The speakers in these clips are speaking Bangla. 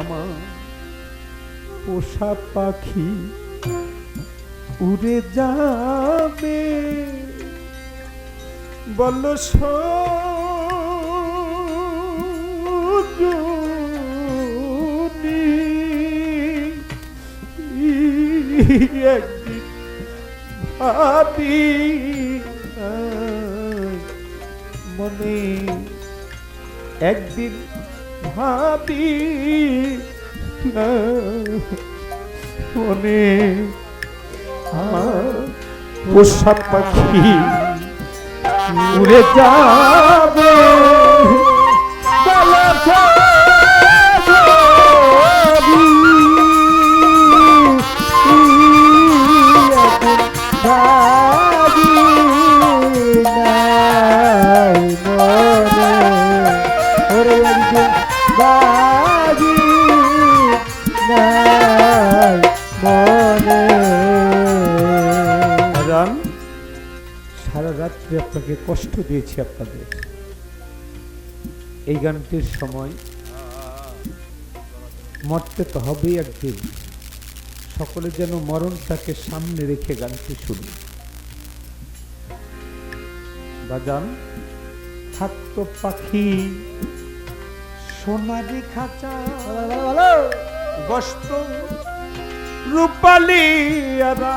আমার পোষা পাখি উড়ে যাবে। বল একদিন ভাবি মনে একদিন ভাবি মনে পোষা পাখি উড়ে যাবে। রাত্রি আপনাকে কষ্ট দিয়েছি আপনাদের। এই গানটির সময় মরতে তো হবেই একদিন। সকলে যেন মরণটাকে সামনে রেখে গানটি শুনি বাজান থাকতো পাখি সোনারি খাঁচা বস্ত রূপালি আরা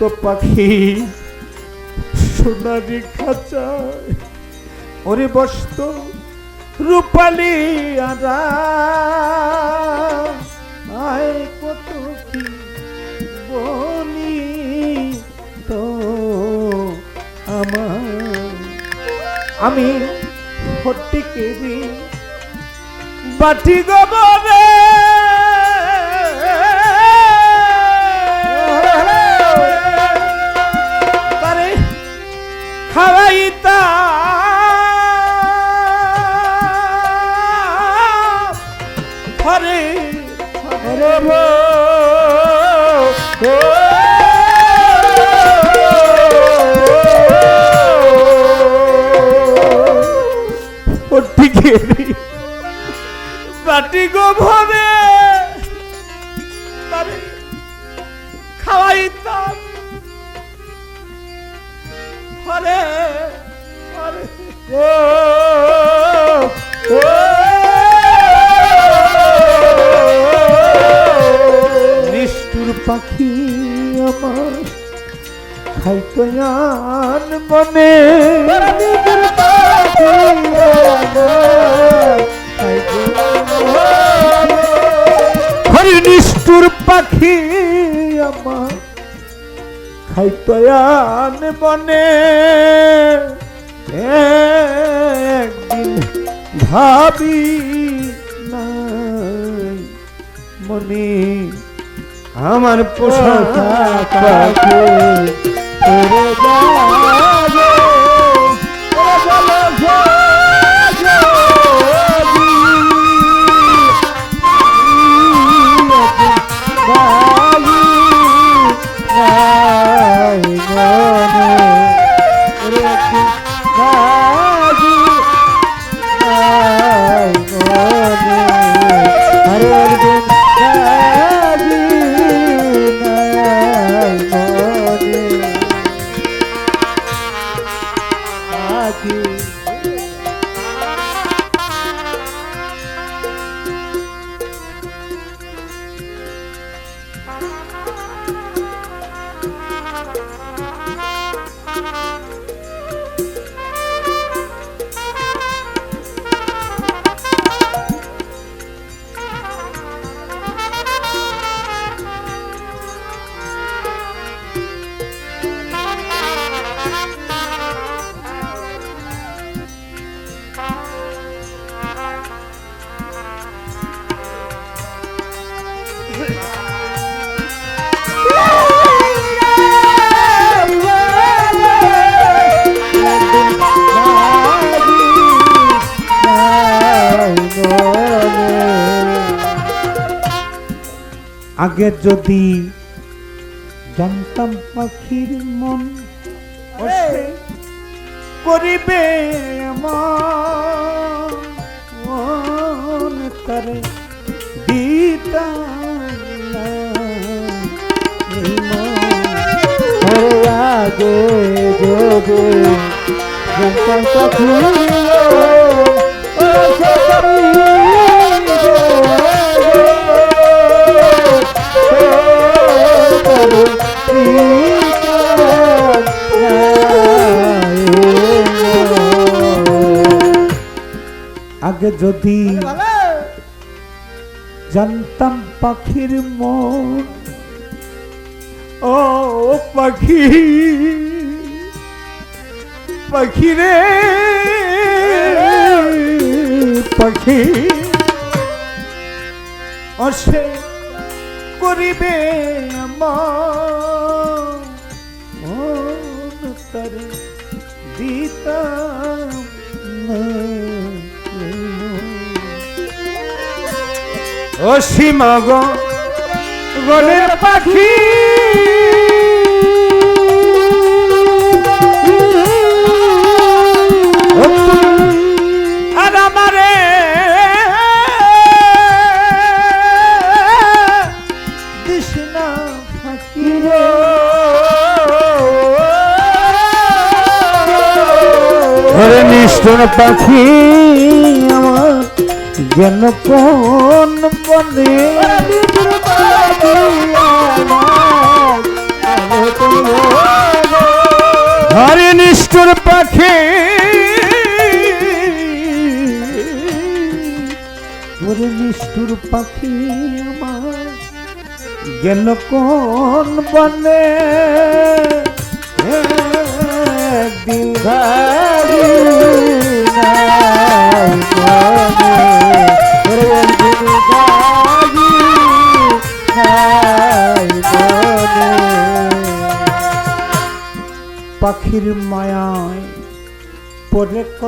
থাকতো পাখি সোনারি খাঁচা ওরে বসত রূপালি আয় কত কি বলি তো আমার। আমি ফটিকেরি বাটি গোবরে খাওয়াইতা আন মনে। হরি নিষ্ঠুর পাখি আমার। খাইতয়ান বনে একদিন ভাবি নাই মনে। আমার পোষা পাখি উড়ে যাবে, রাখে আগে যদি জানতাম পাখির মন করিবে মন করে। ওরে আগে যদি জানতাম পাখি যদি জানতাম পাখির মন। ও পাখি পাখি রে পাখি। অসে করিবে আমার মন ও সীমা গো গলের পাখি। আর আমারে নিষ্ঠুর পাখি। জ্ঞান কোন বনে হরে নিষ্ঠুর পাখি ওরে নিষ্ঠুর পাখি আমার গেল কোন বনে দিল ঘাড়ি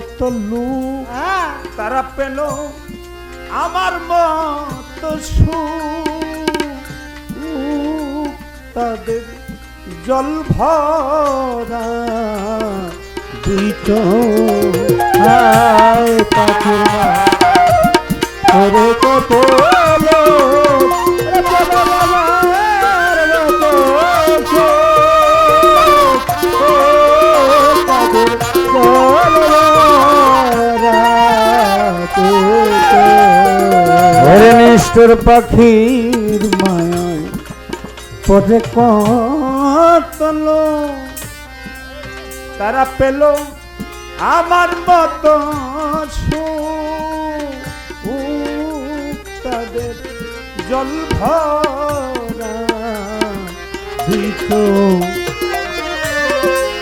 কত লোক তারা পেল আমার মত সুখ। তাদের জল ভরা হায় পাখির কত নিষ্ঠুর পাখির মায়ায় পরে কতল। তারা পেল আমার মত তাদের জল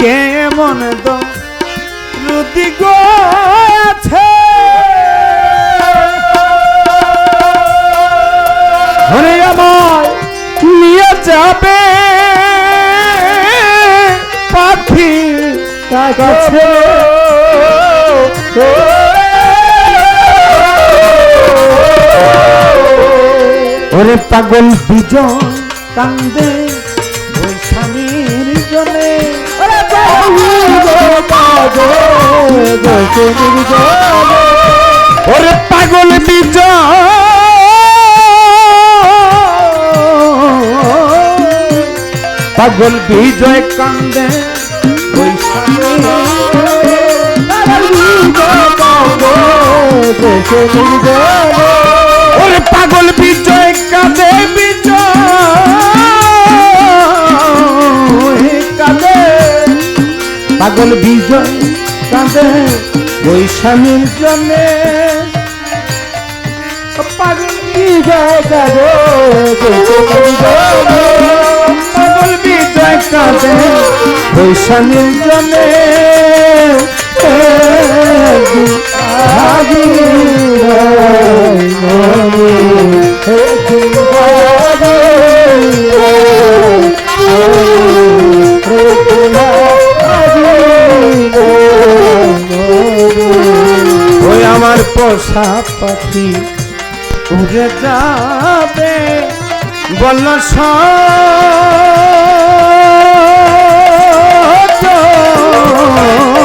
কেমন দো রুদি গো আছে ওরে আমার নিয়ে যাবে। পাখি কাছে ওরে পাগল বিজয় কান্দে ওই জনে ওরে পাগল বিজয় পাগল বিজয় কান্দে ওরে পাগল বিজয় কাঁদে বিজয়, কাঁদে। পাগল বিজয় কাঁদে স্বামীর জন্যে। পাগল বিজয় কাঁদে ভাগি ওই আমার পোষা পাখি উড়ে যাবে বল ভাবি